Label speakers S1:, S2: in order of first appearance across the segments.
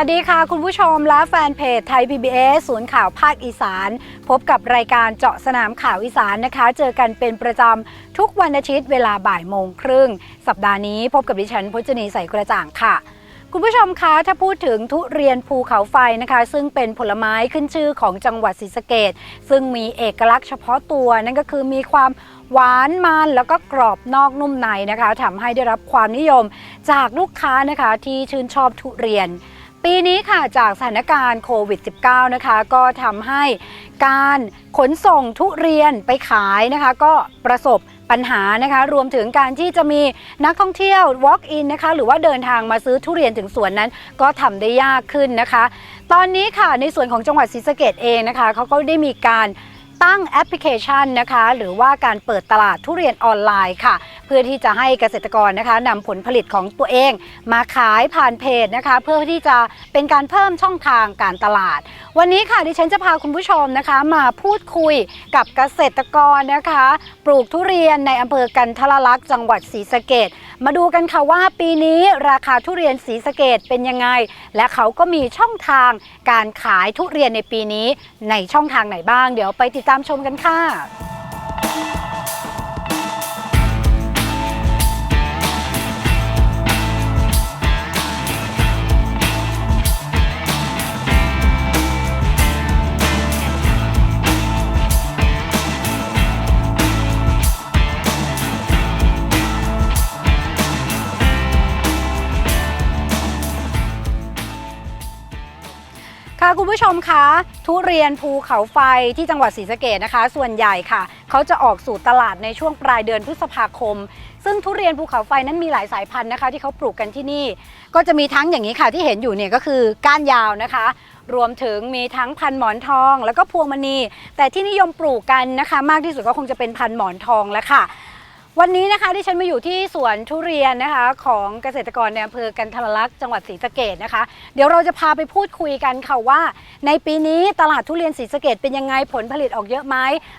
S1: วัสดีค่ะ คุณผู้ชมและแฟนเพจไทย PBS ศูนย์ข่าวภาคอีสาน พบกับรายการเจาะสนามข่าวอีสานนะคะ เจอกันเป็นประจำทุกวันอาทิตย์เวลาบ่ายโมงครึ่ง สัปดาห์นี้พบกับดิฉันพจนีใสกระจ่างค่ะคุณผู้ชมคะถ้าพูดถึงทุเรียนภูเขาไฟนะคะ ซึ่งเป็นผลไม้ขึ้นชื่อของจังหวัดศรีสะเกดซึ่งมีเอกลักษณ์เฉพาะตัวนั่นก็คือมีความหวานมันแล้วก็กรอบนอกนุ่มในนะคะทำให้ได้รับความนิยมจากลูกค้านะคะที่ชื่นชอบทุเรียน ปีนี้ค่ะจากสถานการณ์โควิด -19 นะคะก็ทำให้การขนส่งทุเรียนไปขายนะคะก็ประสบปัญหานะคะรวมถึงการที่จะมีนักท่องเที่ยว walk in นะคะหรือว่าเดินทางมาซื้อทุเรียนถึงสวนนั้น ก็ทำได้ยากขึ้นนะคะ ตอนนี้ค่ะในส่วนของจังหวัดศรีสะเกดเองนะคะเขาก็ได้มีการ ตั้งแอปพลิเคชันนะคะ หรือว่าการเปิดตลาดทุเรียนออนไลน์ค่ะ เพื่อที่จะให้เกษตรกรนะคะนำผลผลิตของตัวเอง มาขายผ่านเพจนะคะ เพื่อที่จะเป็นการเพิ่มช่องทางการตลาด วันนี้ค่ะดิฉันจะพาคุณผู้ชมนะคะมาพูดคุยกับเกษตรกรนะคะ ปลูกทุเรียนในอำเภอกันทรลักษณ์จังหวัดศรีสะเกดมาดูกันค่ะว่าปีนี้ราคาทุเรียนศรีสะเกดเป็นยังไง และเขาก็มีช่องทางการขายทุเรียนในปีนี้ในช่องทางไหนบ้าง เดี๋ยวไปติดตามชมกันค่ะ ค่ะคุณผู้ชมคะทุเรียนภูเขาไฟที่จังหวัดศรีสะเกดนะคะ ส่วนใหญ่ค่ะ เขาจะออกสู่ตลาดในช่วงปลายเดือนพฤษภาคม ซึ่งทุเรียนภูเขาไฟนั้นมีหลายสายพันธุ์นะคะ ที่เขาปลูกกันที่นี่ ก็จะมีทั้งอย่างนี้ค่ะที่เห็นอยู่เนี่ยก็คือก้านยาวนะคะ รวมถึงมีทั้งพันธุ์หมอนทอง แล้วก็พวงมณี แต่ที่นิยมปลูกกันนะคะ มากที่สุดก็คงจะเป็นพันธุ์หมอนทองแล้วค่ะ วันนี้นะคะที่ฉันมาอยู่ที่สวนทุเรียนนะคะ ของเกษตรกรในอำเภอกันทรลักษณ์จังหวัดศรีสะเกดนะคะ เดี๋ยวเราจะพาไปพูดคุยกันค่ะว่า ในปีนี้ตลาดทุเรียนศรีสะเกดเป็นยังไงผลผลิตออกเยอะไหม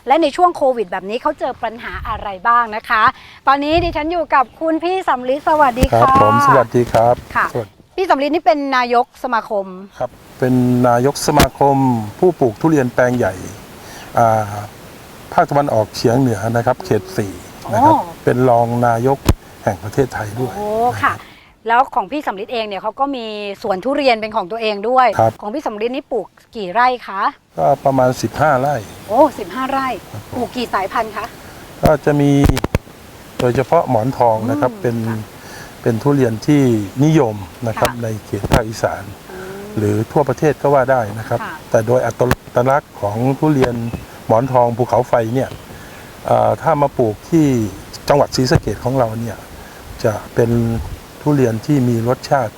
S1: และในช่วงโควิด แบบนี้เขาเจอปัญหาอะไรบ้างนะคะ ตอนนี้ดิฉันอยู่กับคุณพี่สำลิดสวัสดี
S2: ครับ
S1: ค่ะ
S2: ผมสวัสดีครับ
S1: ค่ะ
S2: สวัสดี
S1: พี่สำลิดนี่เป็นนายกสมาคม
S2: ครับเป็นนายกสมาคม ผู้ปลูกทุเรียนแปลงใหญ่อ่าภาคตะวันออกเฉียงเหนือนะครับ เขตสี่ นะครับ
S1: อ๋อ
S2: เป็นรองนายกแห่งประเทศไทยด้วย
S1: โอ้ค่ะ แล้วของพี่สำลิดเองเนี่ยเขาก็มีสวนทุเรียนเป็นของตัวเองด้วย
S2: ครับ
S1: ของพี่สำลิดนี่ปลูกกี่ไร่คะ
S2: ก็ประมาณ 15 ไร่
S1: โอ้สิบห้าไร่ปลูกกี่สายพันธุ์คะ
S2: ก็จะมีโดยเฉพาะหมอนทองนะครับ
S1: อืม
S2: เป็น
S1: ค่ะ
S2: เป็นทุเรียนที่นิยมนะครับ
S1: ค่ะ
S2: ในเขตภาคอีสานหรือทั่วประเทศก็ว่าได้นะครับ
S1: ค่ะ
S2: แต่โดยอัตลักษณ์ของทุเรียนหมอนทองภูเขาไฟเนี่ยเอ่อ ถ้ามาปลูกที่จังหวัดศรีสะเกดของเราเนี่ยจะเป็นทุเรียนที่มีรสชาติ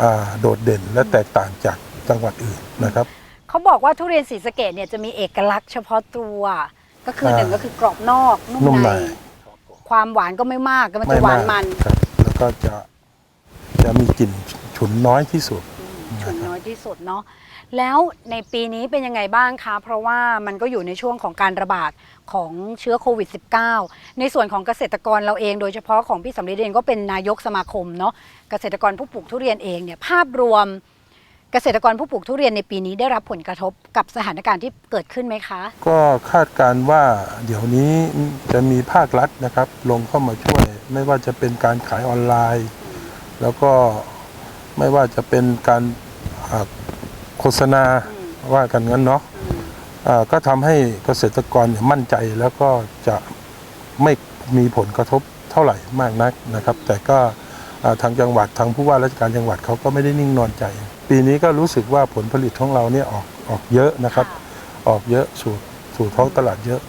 S2: อ่าโดดเด่นและแตกต่างจากจังหวัดอื่นนะครับ
S1: เขาบอกว่าทุเรียนศรีสะเกดเนี่ยจะมีเอกลักษณ์เฉพาะตัวก็คือ
S2: อ่า
S1: หนึ่งก็คือกรอบนอกนุ่ม
S2: นุ่ม
S1: ใน
S2: ใน
S1: ความหวานก็ไม่มากก็มันจะหวานมัน
S2: ครับแล้วก็จะจะมีกลิ่นฉุนน้อยที่สุด
S1: ฉุนน้อยที่สุดเนาะ แล้วในปีนี้เป็นยังไงบ้างคะ เพราะว่ามันก็อยู่ในช่วงของการระบาดของเชื้อโควิด -19 ในส่วนของเกษตรกรเราเอง โดยเฉพาะของพี่สำลีเองก็เป็นนายกสมาคมเนาะเกษตรกรผู้ปลูกทุเรียนเองเนี่ยภาพรวมเกษตรกรผู้ปลูกทุเรียนในปีนี้ได้รับผลกระทบกับสถานการณ์ที่เกิดขึ้นไหมคะ
S2: ก็คาดการณ์ว่าเดี๋ยวนี้จะมีภาครัฐนะครับ ลงเข้ามาช่วย ไม่ว่าจะเป็นการขายออนไลน์ แล้วก็ไม่ว่าจะเป็นการ โฆษณาว่ากันงั้นเนาะอ่าก็ทำให้เกษตรกรเนี่ยมั่นใจแล้วก็จะไม่มีผลกระทบเท่าไหร่มากนักนะครับ แต่ก็อ่าทางจังหวัดทางผู้ว่าราชการจังหวัดเขาก็ไม่ได้นิ่งนอนใจ ปีนี้ก็รู้สึกว่าผลผลิตของเราเนี่ยออกออกเยอะนะครับ ออกเยอะสู่สู่ท้องตลาดเยอะ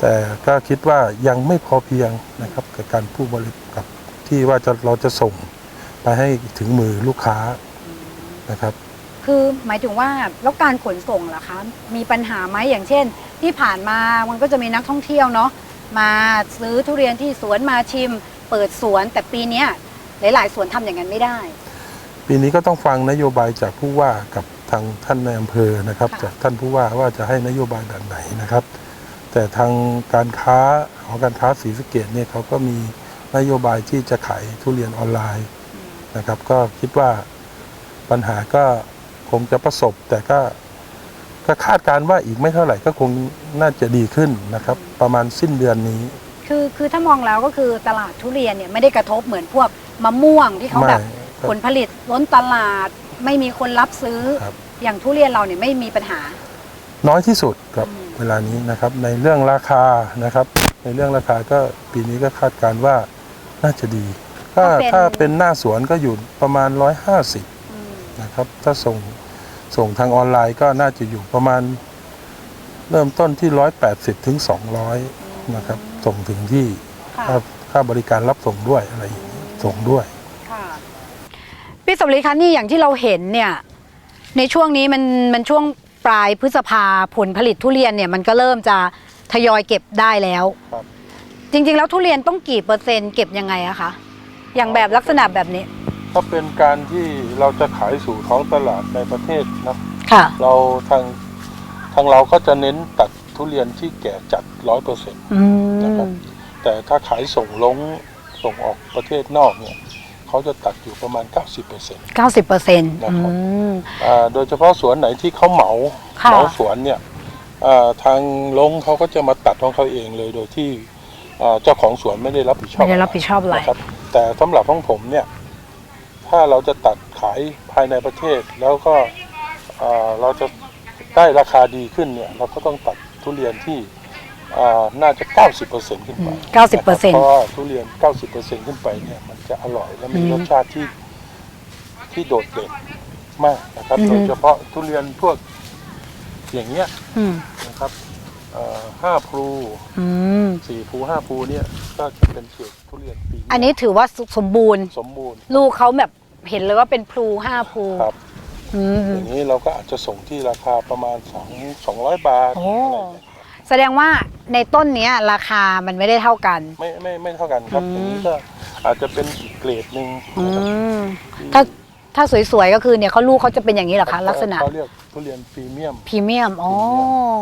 S2: แต่ก็คิดว่ายังไม่พอเพียงนะครับกับการผู้บริกับที่ว่าจะเราจะส่งไปให้ถึงมือลูกค้านะครับ
S1: คือหมายถึงว่าแล้วการขนส่งล่ะคะ มีปัญหาไหมอย่างเช่น ที่ผ่านมามันก็จะมีนักท่องเที่ยวเนาะมาซื้อทุเรียนที่สวนมาชิม เปิดสวนแต่ปีเนี้ยหลาย ๆ สวนทำอย่างนั้นไม่ได้
S2: ปีนี้ก็ต้องฟังนโยบายจากผู้ว่ากับทางท่านในอำเภอนะครับ
S1: ค่ะ
S2: จากท่านผู้ว่าว่าจะให้นโยบายแบบไหนนะครับ แต่ทางการค้าหอการค้าศรีสะเกดเนี่ยเขาก็มีนโยบายที่จะขายทุเรียนออนไลน์นะครับ ก็คิดว่าปัญหาก็ คงจะประสบ แต่ก็ก็คาดการณ์ว่าอีกไม่เท่าไหร่ก็คงน่าจะดีขึ้นนะครับ ประมาณสิ้นเดือนนี้
S1: คือคือถ้ามองแล้วก็คือตลาดทุเรียนเนี่ยไม่ได้กระทบเหมือนพวกมะม่วงที่เขา
S2: ไม่
S1: แบบผลผลิตล้นตลาดไม่มีคนรับซื้อ
S2: ครับ
S1: อย่างทุเรียนเราเนี่ยไม่มีปัญหา
S2: น้อยที่สุดครับ
S1: อืม
S2: เวลานี้นะครับ ในเรื่องราคานะครับ ในเรื่องราคาก็ปีนี้ก็คาดการณ์ว่าน่าจะดี ถ้าถ้าเป็นหน้าสวนก็อยู่ประมาณ 150
S1: อืม
S2: นะครับ ถ้าส่งส่งทางออนไลน์ก็น่าจะอยู่ประมาณเริ่มต้นที่ 180ถึง200นะครับ ส่งถึงที่
S1: ค่ะ
S2: ค่าค่าบริการรับส่งด้วยอะไรอย่างนี้ส่งด้วย
S1: ค่ะพี่สมฤทธิ์คะนี่อย่างที่เราเห็นเนี่ยในช่วงนี้มันมันช่วงปลายพฤษภาผลผลิตทุเรียนเนี่ยมันก็เริ่มจะทยอยเก็บได้แล้ว
S2: ครับ
S1: จริง ๆ แล้วทุเรียนต้องกี่เปอร์เซ็นต์เก็บยังไงอะคะอย่างแบบลักษณะแบบนี้
S2: ถ้าเป็นการที่เราจะขายสู่ท้องตลาดในประเทศนะ
S1: ค่ะ
S2: เราทางทางเราก็จะเน้นตัดทุเรียนที่แก่จัดร้อยเปอร์เซ็นต์
S1: อื
S2: นะครับ
S1: ม
S2: แต่ถ้าขายส่งลงส่งออกประเทศนอกเนี่ยเขาจะตัดอยู่ประมาณ 90%เปอร์เซ็นต์
S1: เก้าสิบเปอร์เซ็นต์
S2: นะครับโดยเฉพาะสวนไหนที่เขาเหมา
S1: ค่ะ
S2: เหมาสวนเนี่ยอ่าทางลงเขาก็จะมาตัดของเขาเองเลยโดยที่อ่าเจ้าของสวนไม่ได้รับผิดชอบ
S1: ไม่ได้รับผิดชอบอะไร
S2: นะครับแต่สำหรับของผมเนี่ย ถ้าเราจะตัดขายภายในประเทศ แล้วก็อ่าเราจะได้ราคาดีขึ้นเนี่ยเราก็ต้องตัดทุเรียนที่อ่าน่าจะ 90%ขึ้นไป
S1: เก้าสิบเปอร์เซ็น
S2: เพ
S1: ต์
S2: ราะว่าทุเรียน 90%ขึ้นไปเนี่ยมันจะอร่อยและมี
S1: อืม
S2: รสชาติที่ที่โดดเด่นมากนะครับ
S1: อือฮึ
S2: โดยเฉพาะทุเรียนพวกอย่างเงี้ย
S1: อืม
S2: นะครับเอ่อห้าพลู
S1: อืม
S2: สี่พลูห้าพลูเนี่ยก็จะเป็นเกรดทุเรียนปี
S1: อันนี้ถือว่าสมบูรณ์
S2: สมบูรณ์
S1: ลูกเขาแบบ เห็นเลยว่าเป็นพลูห้าพลู
S2: ครับ
S1: อืม
S2: อย่างนี้เราก็อาจจะส่งที่ราคาประมาณ2 200 บาท
S1: โอ้
S2: อะไรอย่างเงี้ย
S1: แสดงว่าในต้นเนี้ย ราคามันไม่ได้เท่ากัน
S2: ไม่ไม่ไม่เท่ากันครับ
S1: อืม
S2: อย่างนี้ก็อาจจะเป็นอีกเกรดหนึ่ง
S1: อื
S2: นะครับ
S1: มถ้าถ้าสวยๆก็คือเนี่ยเขาลูกเขาจะเป็นอย่างนี้เหรอคะลักษณะ
S2: เขาเรียกทุเรียนพรีเมียม
S1: พรีเมียมอ๋อ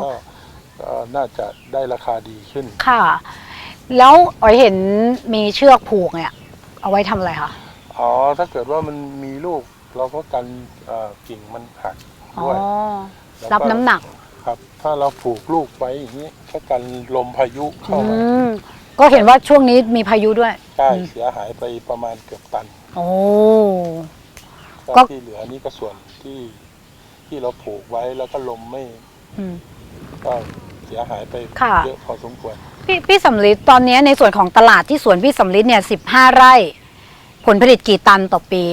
S2: ก็ก็น่าจะได้ราคาดีขึ้น
S1: ค่ะ แล้วอ๋อยเห็นมีเชือกผูกเนี่ย เอาไว้ทำอะไรคะ
S2: อ๋อ ถ้าเกิดว่ามันมีลูกเราก็กันเอ่อกิ่งมันหัก
S1: อ๋อ
S2: ด้วยแล้วก็
S1: รับน้ำหนัก
S2: ครับ ถ้าเราผูกลูกไว้อย่างนี้ก็กันลมพายุเข้า
S1: อื
S2: มา
S1: มก็เห็นว่าช่วงนี้มีพายุด้วย
S2: ใช่
S1: อืม
S2: เสียหายไปประมาณเกือบตัน
S1: โอ้
S2: ก็
S1: ก็
S2: ที่เหลือนี่ก็ส่วนที่ที่เราผูกไว้แล้วก็ลมไม่
S1: อืม
S2: ก็เสียหายไป
S1: ค่ะ
S2: เยอะพอสมควร
S1: พี่พี่สำลิดตอนนี้ในส่วนของตลาดที่สวนพี่สำลิดเนี่ยสิบห้าไร่ ผลผลิตกี่ตันต่อปี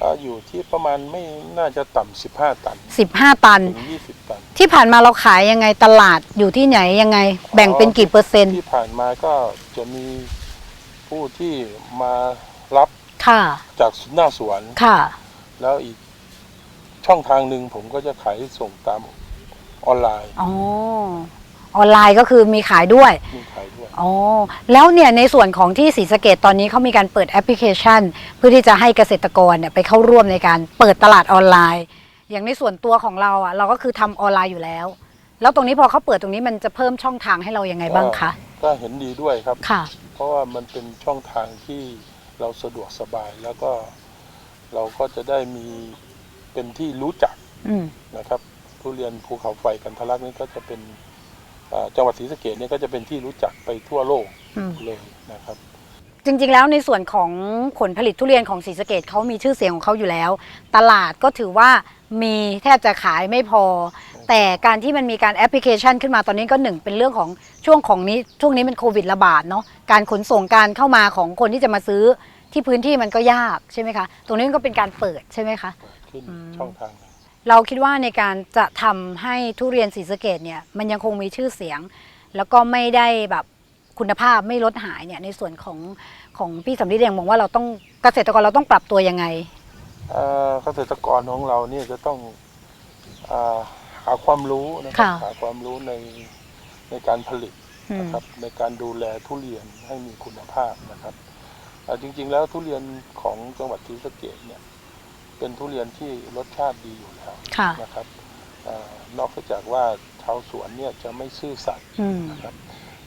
S2: ก็อยู่ที่ประมาณไม่น่าจะต่ำสิบห้าตัน
S1: สิบห้าตัน
S2: ถึงยี่สิบตัน
S1: ที่ผ่านมาเราขายยังไงตลาดอยู่ที่ไหนยังไง แบ่งเป็นกี่เปอร์เซ็นต์
S2: ที่ผ่านมาก็จะมีผู้ที่มารับ
S1: ค่ะ
S2: จากหน้าสวน
S1: ค่ะ
S2: แล้วอีกช่องทางหนึ่งผมก็จะขายส่งตามออนไลน์
S1: อ๋อออนไลน์ก็คือมีขายด้วย
S2: มีขายด้วย
S1: อ๋อแล้วเนี่ยในส่วนของที่ศรีสะเกดตอนนี้เขามีการเปิดแอปพลิเคชัน เพื่อที่จะให้เกษตรกรเนี่ยไปเข้าร่วมในการเปิดตลาดออนไลน์ อย่างในส่วนตัวของเราอะเราก็คือทำออนไลน์อยู่แล้ว แล้วตรงนี้พอเขาเปิดตรงนี้มันจะเพิ่มช่องทางให้เรายังไงบ้างคะ
S2: ก็เห็นดีด้วยครับ
S1: ค่ะ
S2: เพราะว่ามันเป็นช่องทางที่เราสะดวกสบายแล้วก็เราก็จะได้มีเป็นที่รู้จัก
S1: อืม
S2: นะครับทุเรียนภูเขาไฟกันทะลักนี่ก็จะเป็นอ่า จังหวัดศรีสะเกดเนี่ยก็จะเป็นที่รู้จักไปทั่วโลก
S1: อืม
S2: เลยนะครับ
S1: จริงๆแล้วในส่วนของผลผลิตทุเรียนของศรีสะเกดเขามีชื่อเสียงของเขาอยู่แล้ว ตลาดก็ถือว่ามีแทบจะขายไม่พอ แต่การที่มันมีการแอปพลิเคชันขึ้นมาตอนนี้ก็หนึ่งเป็นเรื่องของช่วงของนี้ช่วงนี้มันโควิดระบาดเนาะการขนส่งการเข้ามาของคนที่จะมาซื้อที่พื้นที่มันก็ยากใช่ไหมคะ ตรงนี้ก็เป็นการเปิดใช่ไหมคะ
S2: เปิดขึ้น
S1: อืม
S2: ช่องทางหนึ่ง
S1: เราคิดว่าในการจะทำให้ทุเรียนศรีสะเกดเนี่ยมันยังคงมีชื่อเสียง แล้วก็ไม่ได้แบบคุณภาพไม่ลดหายเนี่ยในส่วนของของพี่สำลีเองมองว่าเราต้องเกษตรกรเราต้องปรับตัวยังไง
S2: เอ่อเกษตรกรของเราเนี่ยจะต้องอาหาความรู้นะครับ
S1: ค่ะ
S2: หาความรู้ในในการผลิต
S1: อืม
S2: นะครับในการดูแลทุเรียนให้มีคุณภาพนะครับอ่าจริง ๆ แล้วทุเรียนของจังหวัดศรีสะเกษเนี่ย เป็นทุเรียนที่รสชาติดีอยู่แล้ว
S1: ค่ะ
S2: นะครับอานอกจากว่าชาวสวนเนี่ยจะไม่ซื่อสัตย์
S1: อืม
S2: นะครับ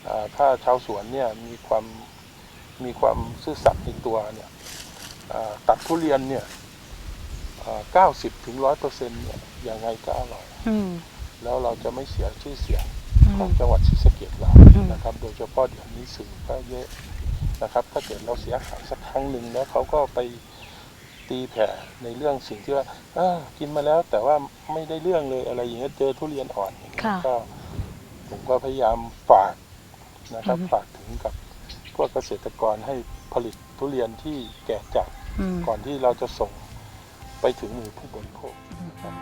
S2: อ่าถ้าชาวสวนเนี่ยมีความมีความซื่อสัตย์ในตัวเนี่ยอ่าตัดทุเรียนเนี่ยเก้าสิบถึงร้อยเปอร์เซ็นต์เนี่ยยังไงก็อร่อย
S3: อืม
S2: แล้วเราจะไม่เสียชื่อเสียง
S3: อื
S2: ของ
S3: ม
S2: จังหวัดศรีสะเกดเรา
S3: อืม
S2: นะครับ โดยเฉพาะเดี๋ยวนี้สื่อก็เยอะนะครับ ถ้าเกิดเราเสียหายสักครั้งหนึ่งแล้วเขาก็ไป ตีแผ่ในเรื่องสิ่งที่ว่าเอ้ากินมาแล้วแต่ว่าไม่ได้เรื่องเลยอะไรอย่างเงี้ยเจอทุเรียนอ่อนอย่างเงี้ย
S3: ค่ะ
S2: ก็ผมก็พยายามฝากนะครับ
S3: อือฮึ
S2: ฝากถึงกับพวกเกษตรกรให้ผลิตทุเรียนที่แก่จัด
S3: อืม
S2: ก่อนที่เราจะส่งไปถึงมือผู้บริโภคนะครับ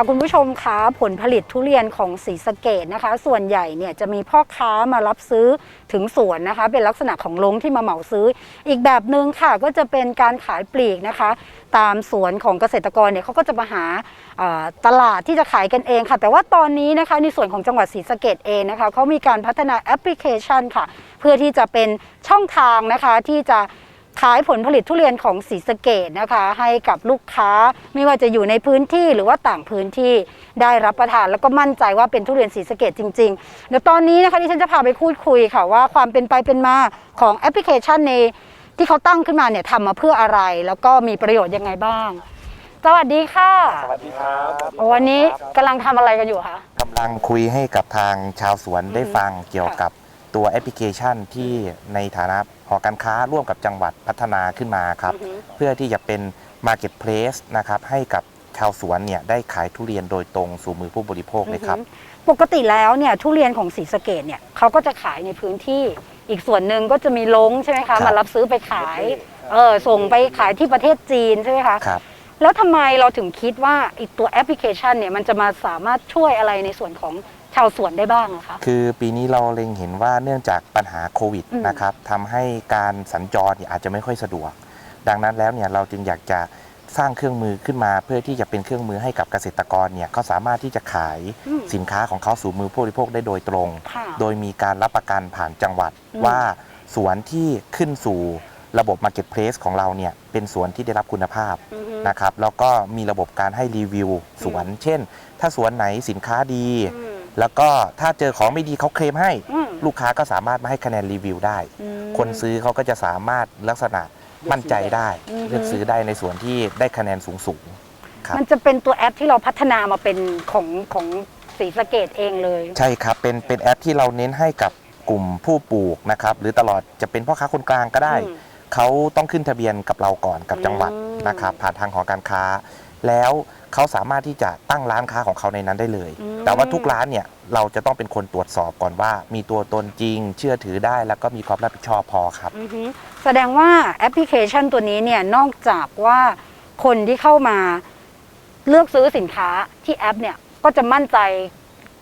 S3: ค่ะคุณผู้ชมคะผลผลิตทุเรียนของศรีสะเกดนะคะ ส่วนใหญ่เนี่ยจะมีพ่อค้ามารับซื้อถึงสวนนะคะ เป็นลักษณะของลงที่มาเหมาซื้อ อีกแบบหนึ่งค่ะก็จะเป็นการขายปลีกนะคะ ตามสวนของเกษตรกรเนี่ยเขาก็จะมาหาตลาดที่จะขายกันเองค่ะ แต่ว่าตอนนี้นะคะในส่วนของจังหวัดศรีสะเกดเองนะคะเขามีการพัฒนาแอปพลิเคชันค่ะ เพื่อที่จะเป็นช่องทางนะคะที่จะ ขายผลผลิตทุเรียนของศรีสะเกดนะคะ ให้กับลูกค้าไม่ว่าจะอยู่ในพื้นที่หรือว่าต่างพื้นที่ได้รับประทาน แล้วก็มั่นใจว่าเป็นทุเรียนศรีสะเกดจริงๆเดี๋ยวตอนนี้นะคะที่ฉันจะพาไปพูดคุยค่ะว่าความเป็นไปเป็นมาของแอปพลิเคชันในที่เขาตั้งขึ้นมาเนี่ยทำมาเพื่ออะไร แล้วก็มีประโยชน์ยังไงบ้าง สวัสดีค่ะ
S4: สวัสดีครับ
S3: วันนี้กำลังทำอะไรกันอยู่คะ
S4: กำลังคุยให้กับทางชาวสวนได้ฟังเกี่ยว
S3: ค่ะ
S4: กับ ตัวแอปพลิเคชันที่ในฐานะหอการค้าร่วมกับจังหวัดพัฒนาขึ้นมาครับ
S3: อือฮึ
S4: เพื่อที่จะเป็น Marketplace นะครับให้กับชาวสวนเนี่ยได้ขายทุเรียนโดยตรงสู่มือผู้บริโภคเลยครับ
S3: อือฮึปกติแล้วเนี่ยทุเรียนของศรีสะเกดเนี่ยเขาก็จะขายในพื้นที่ อีกส่วนหนึ่งก็จะมีลงใช่ไหม
S4: ครั
S3: คะ
S4: บ
S3: มารับซื้อไปขายเออส่งไปขายที่ประเทศจีนใช่ไหมคะ
S4: ครับ
S3: แล้วทำไมเราถึงคิดว่าไอีตัวแอปพลิเคชันเนี่ยมันจะมาสามารถช่วยอะไรในส่วนของ ชาวสวนได้บ้างอะคะ
S4: คือปีนี้เราเล็งเห็นว่าเนื่องจากปัญหาโควิด
S3: อืม
S4: นะครับทำให้การสัญจรเนี่ยอาจจะไม่ค่อยสะดวก ดังนั้นแล้วเนี่ยเราจึงอยากจะสร้างเครื่องมือขึ้นมา เพื่อที่จะเป็นเครื่องมือให้กับเกษตรกรเนี่ยเขาสามารถที่จะขาย
S3: อืม
S4: สินค้าของเขาสู่มือผู้บริโภคได้โดยตรง
S3: ค่ะ
S4: โดยมีการรับประกันผ่านจังหวัด
S3: อืม
S4: ว่าสวนที่ขึ้นสู่ระบบ Marketplace ของเราเนี่ยเป็นสวนที่ได้รับคุณภาพ
S3: อือฮึ
S4: นะครับแล้วก็มีระบบการให้รีวิวสวน เช่น ถ้าสวนไหนสินค้าดี
S3: อืม
S4: แล้วก็ถ้าเจอของไม่ดีเขาเคลมให้
S3: อืม
S4: ลูกค้าก็สามารถมาให้คะแนนรีวิวได้
S3: อืม
S4: คนซื้อเขาก็จะสามารถลักษณะมั่นใจได้
S3: อือฮึ
S4: เลือกซื้อได้ในส่วนที่ได้คะแนนสูงสูงๆครับ
S3: มันจะเป็นตัวแอปที่เราพัฒนามาเป็นของของศรีสะเกดเองเลย
S4: ใช่ครับ เป็น เป็นแอปที่เราเน้นให้กับกลุ่มผู้ปลูกนะครับ หรือตลอดจะเป็นพ่อค้าคนกลางก็ได้
S3: อืม
S4: เขาต้องขึ้นทะเบียนกับเราก่อนกับจังหวัด
S3: อืม
S4: นะครับ ผ่านทางหอการค้า แล้วเขาสามารถที่จะตั้งร้านค้าของเขาในนั้นได้เลย
S3: อืม
S4: แต่ว่าทุกร้านเนี่ยเราจะต้องเป็นคนตรวจสอบก่อนว่า มีตัวตนจริง เชื่อถือได้ แล้วก็มีความรับผิดชอบพอครับ
S3: อือฮึแสดงว่าแอปพลิเคชันตัวนี้เนี่ยนอกจากว่าคนที่เข้ามาเลือกซื้อสินค้าที่แอปเนี่ยก็จะมั่นใจ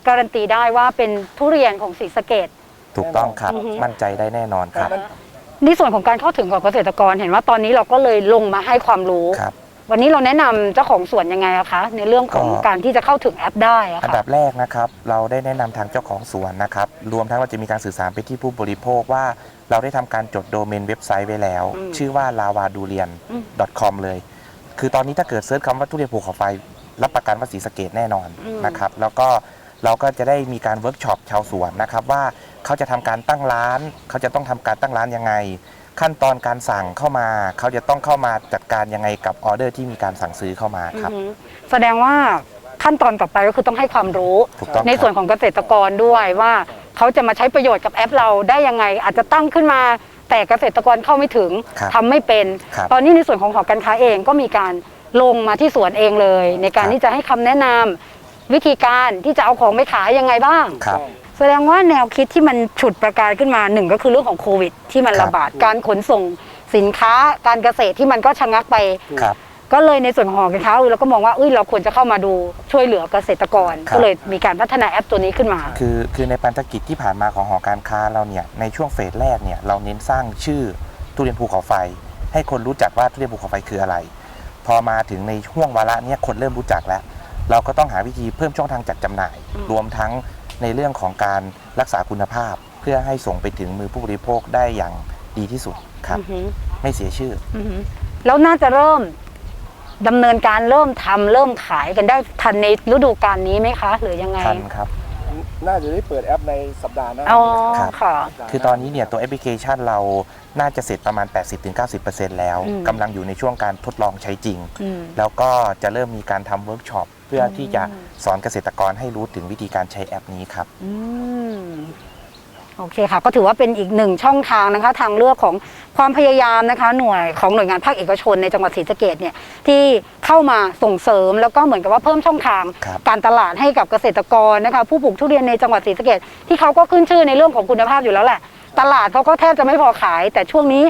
S3: การันตีได้ว่าเป็นทุเรียนของศรีสะเกด
S4: ถูกต้องครับ
S3: อือฮึ
S4: มั่นใจได้แน่นอนครับ
S3: ในส่วนของการเข้าถึงของเกษตรกรเห็นว่าตอนนี้เราก็เลยลงมาให้ความรู้
S4: ครับ
S3: วันนี้เราแนะนำเจ้าของสวนยังไงอะคะในเรื่องของ
S4: ก็
S3: การที่จะเข้าถึงแอปได้อะ
S4: อัน
S3: ค่ะ
S4: ดับแรกนะครับเราได้แนะนำทางเจ้าของสวนนะครับรวมทั้งเราจะมีการสื่อสารไปที่ผู้บริโภคว่า เราได้ทำการจดโดเมนเว็บไซต์ไว้แล้ว
S3: อืม
S4: ชื่อว่า lava d u r i a n
S3: อืม
S4: com เลย คือตอนนี้ถ้าเกิดเซิร์ชคำว่าทุเรียนภูเขาไฟ รับประกันว่าสีสะเกตแน่นอน
S3: อืม
S4: นะครับแล้วก็เราก็จะได้มีการเวิร์กช็อปชาวสวนนะครับว่าเขาจะทำการตั้งร้าน เขาจะต้องทำการตั้งร้านยังไง ขั้นตอนการสั่งเข้ามา เขาจะต้องเข้ามาจัดการยังไงกับออเดอร์ที่มีการสั่งซื้อเข้ามาครับ
S3: อือฮึแสดงว่าขั้นตอนต่อไปก็คือต้องให้ความรู้
S4: ถูกต้อง
S3: ใน
S4: ครับ
S3: ส่วนของเกษตรกรด้วยว่าเขาจะมาใช้ประโยชน์กับแอปเราได้ยังไง อาจจะตั้งขึ้นมาแต่เกษตรกรเข้าไม่ถึง
S4: ครับ
S3: ทำไม่เป็น
S4: ครับ
S3: ตอนนี้ในส่วนของหอการค้าเองก็มีการลงมาที่สวนเองเลย ในการ
S4: ครับ
S3: ที่จะให้คำแนะนำวิธีการที่จะเอาของไปขายยังไงบ้าง
S4: ครับ
S3: แสดงว่าแนวคิดที่มันฉุดประกายขึ้นมาหนึ่งก็คือเรื่องของโควิด ที่มัน
S4: ครับ
S3: ระบาดการขนส่งสินค้าการเกษตรที่มันก็ชะงักไป
S4: ครับ
S1: ก็เลยในส่วนของหอการค้าเราก็มองว่าเอ้ยเราควรจะเข้ามาดูช่วยเหลือเกษตรกร
S4: ครับ
S1: ก็เลยมีการพัฒนาแอปตัวนี้ขึ้นมา
S4: คือคือในพันธกิจที่ผ่านมาของหอการค้าเราเนี่ยในช่วงเฟสแรกเนี่ยเราเน้นสร้างชื่อทุเรียนภูเขาไฟ ให้คนรู้จักว่าทุเรียนภูเขาไฟคืออะไร พอมาถึงในช่วงวาระเนี้ยคนเริ่มรู้จักแล้ว เราก็ต้องหาวิธีเพิ่มช่องทางจัดจำหน่าย
S1: อืม
S4: รวมทั้ง ในเรื่องของการรักษาคุณภาพ เพื่อให้ส่งไปถึงมือผู้บริโภคได้อย่างดีที่สุดครับ
S1: อือหือ
S4: ไม่เสียชื่อ
S1: อือหือแล้วน่าจะเริ่มดำเนินการเริ่มทำเริ่มขายกันได้ทันในฤดูกาลนี้ไหมคะ หรือยังไง
S4: ทันครับ
S5: น่าจะได้เปิดแอปในสัปดาห์หน้า
S1: อ๋อ
S4: ครับ
S1: ค่ะ
S4: คือตอนนี้เนี่ยตัวแอปพลิเคชันเราน่าจะเสร็จประมาณ 80-90%แล้ว
S1: อืม
S4: กำลังอยู่ในช่วงการทดลองใช้จริง
S1: อืม
S4: แล้วก็จะเริ่มมีการทำเวิร์กช็อป เพื่อที่จะ
S1: อืม
S4: สอนเกษตรกรให้รู้ถึงวิธีการใช้แอปนี้ครับ
S1: อืมโอเคค่ะ ก็ถือว่าเป็นอีกหนึ่งช่องทางนะคะ ทางเลือกของความพยายามนะคะ หน่วยของหน่วยงานภาคเอกชนในจังหวัดศรีสะเกดเนี่ยที่เข้ามาส่งเสริมแล้วก็เหมือนกับว่าเพิ่มช่องทาง
S4: ครับ
S1: การตลาดให้กับเกษตรกรนะคะ ผู้ปลูกทุเรียนในจังหวัดศรีสะเกดที่เขาก็ขึ้นชื่อในเรื่องของคุณภาพอยู่แล้วแหละ ตลาดเขาก็แทบจะไม่พอขาย แต่ช่วงนี้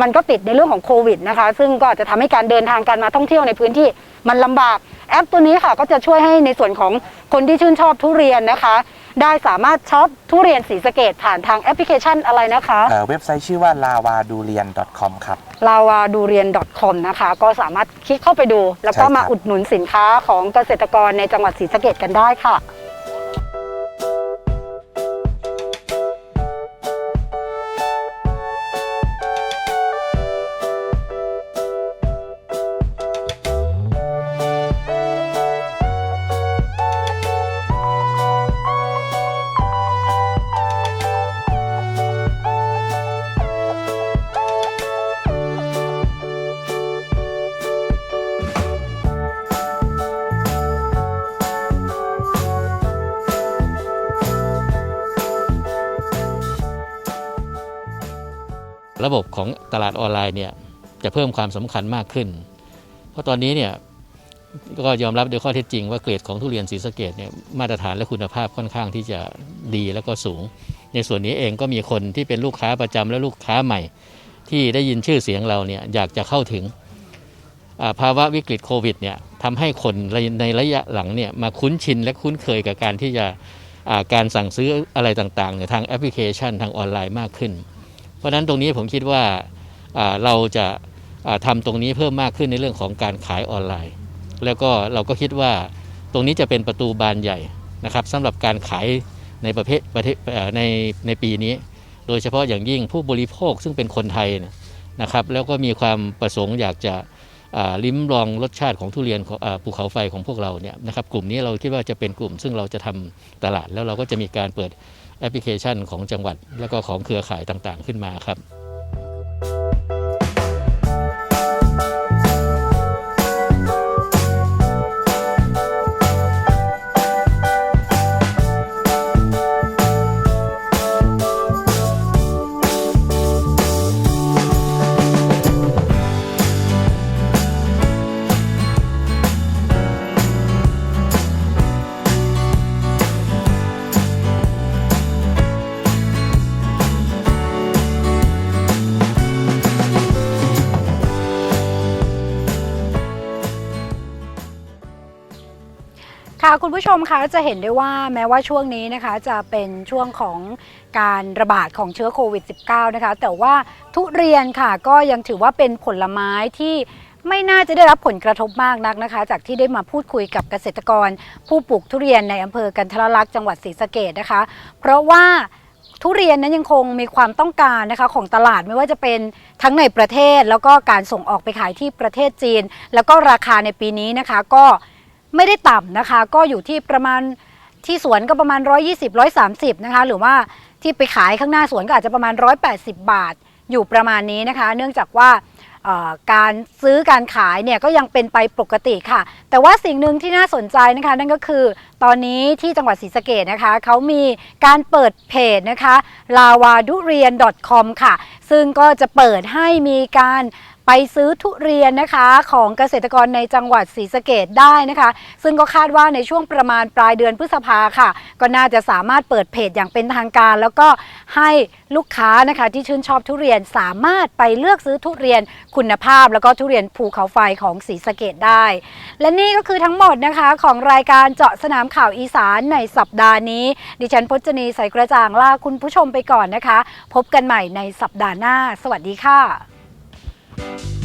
S1: มันก็ติดในเรื่องของโควิดนะคะ ซึ่งก็อาจจะทำให้การเดินทางการมาท่องเที่ยวในพื้นที่มันลำบาก แอปตัวนี้ค่ะก็จะช่วยให้ในส่วนของคนที่ชื่นชอบทุเรียนนะคะ ได้สามารถช็อปทุเรียนสีสะเกตผ่านทางแอปพลิเคชันอะไรนะคะ
S4: เอ่อเว็บไซต์ชื่อว่า lavadurian.com ครับ
S1: l a w a d u r i a n com นะคะ ก็สามารถคลิกเข้าไปดู แล้วก็
S4: ใช่ครับ
S1: มาอุดหนุนสินค้าของเกษตรกรในจังหวัดศรีสะเกดกันได้ค่ะ
S6: ระบบของตลาดออนไลน์เนี่ยจะเพิ่มความสำคัญมากขึ้น เพราะตอนนี้เนี่ยก็ยอมรับโดยข้อเท็จจริงว่าเกรดของทุเรียนศรีสะเกดเนี่ยมาตรฐานและคุณภาพค่อนข้างที่จะดีแล้วก็สูง ในส่วนนี้เองก็มีคนที่เป็นลูกค้าประจำและลูกค้าใหม่ ที่ได้ยินชื่อเสียงเราเนี่ยอยากจะเข้าถึงภาวะวิกฤตโควิดเนี่ยทำให้คนในระยะหลังเนี่ยมาคุ้นชินและคุ้นเคยกับการที่จะการสั่งซื้ออะไรต่างๆเนี่ยทางแอปพลิเคชันทางออนไลน์มากขึ้น เพราะฉะนั้นตรงนี้ผมคิดว่าเราจะอ่าทำตรงนี้เพิ่มมากขึ้นในเรื่องของการขายออนไลน์ แล้วก็เราก็คิดว่าตรงนี้จะเป็นประตูบานใหญ่นะครับสำหรับการขายในประเภทประเทศในในปีนี้ โดยเฉพาะอย่างยิ่งผู้บริโภคซึ่งเป็นคนไทยนะครับ แล้วก็มีความประสงค์อยากจะลิ้มลองรสชาติของทุเรียนของภูเขาไฟของพวกเราเนี่ยนะครับกลุ่มนี้เราคิดว่าจะเป็นกลุ่ม ซึ่งเราจะทำตลาดแล้วเราก็จะมีการเปิด แอปพลิเคชันของจังหวัด แล้วก็ของเครือข่ายต่างๆ ขึ้นมาครับ
S1: ค่ะคุณผู้ชมคะจะเห็นได้ว่าแม้ว่าช่วงนี้นะคะจะเป็นช่วงของการระบาดของเชื้อโควิด -19 นะคะ แต่ว่าทุเรียนค่ะก็ยังถือว่าเป็นผลไม้ที่ไม่น่าจะได้รับผลกระทบมากนักนะคะ จากที่ได้มาพูดคุยกับเกษตรกร ผู้ปลูกทุเรียนในอำเภอกันทรลักษณ์จังหวัดศรีสะเกดนะคะ เพราะว่าทุเรียนนั้นยังคงมีความต้องการนะคะของตลาดไม่ว่าจะเป็นทั้งในประเทศแล้วก็การส่งออกไปขายที่ประเทศจีน แล้วก็ราคาในปีนี้นะคะก็ ไม่ได้ต่ำนะคะ ก็อยู่ที่ประมาณที่สวนก็ประมาณ 120 130 นะคะ หรือว่าที่ไปขายข้างหน้าสวนก็อาจจะประมาณ 180 บาท อยู่ประมาณนี้นะคะ เนื่องจากว่าการซื้อการขายเนี่ยก็ยังเป็นไปปกติค่ะ แต่ว่าสิ่งหนึ่งที่น่าสนใจนะคะ นั่นก็คือตอนนี้ที่จังหวัดศรีสะเกดนะคะเขามีการเปิดเพจนะคะ l a w a d u r i a n c o m ค่ะ ซึ่งก็จะเปิดให้มีการ ไปซื้อทุเรียนนะคะของเกษตรกรในจังหวัดศรีสะเกดได้นะคะ ซึ่งก็คาดว่าในช่วงประมาณปลายเดือนพฤษภาค่ะ ก็น่าจะสามารถเปิดเพจอย่างเป็นทางการ แล้วก็ให้ลูกค้านะคะที่ชื่นชอบทุเรียนสามารถไปเลือกซื้อทุเรียนคุณภาพ แล้วก็ทุเรียนภูเขาไฟของศรีสะเกดได้ และนี่ก็คือทั้งหมดนะคะของรายการเจาะสนามข่าวอีสานในสัปดาห์นี้ ดิฉันพจนีใสกระจ่างลาคุณผู้ชมไปก่อนนะคะ พบกันใหม่ในสัปดาห์หน้า สวัสดีค่ะ you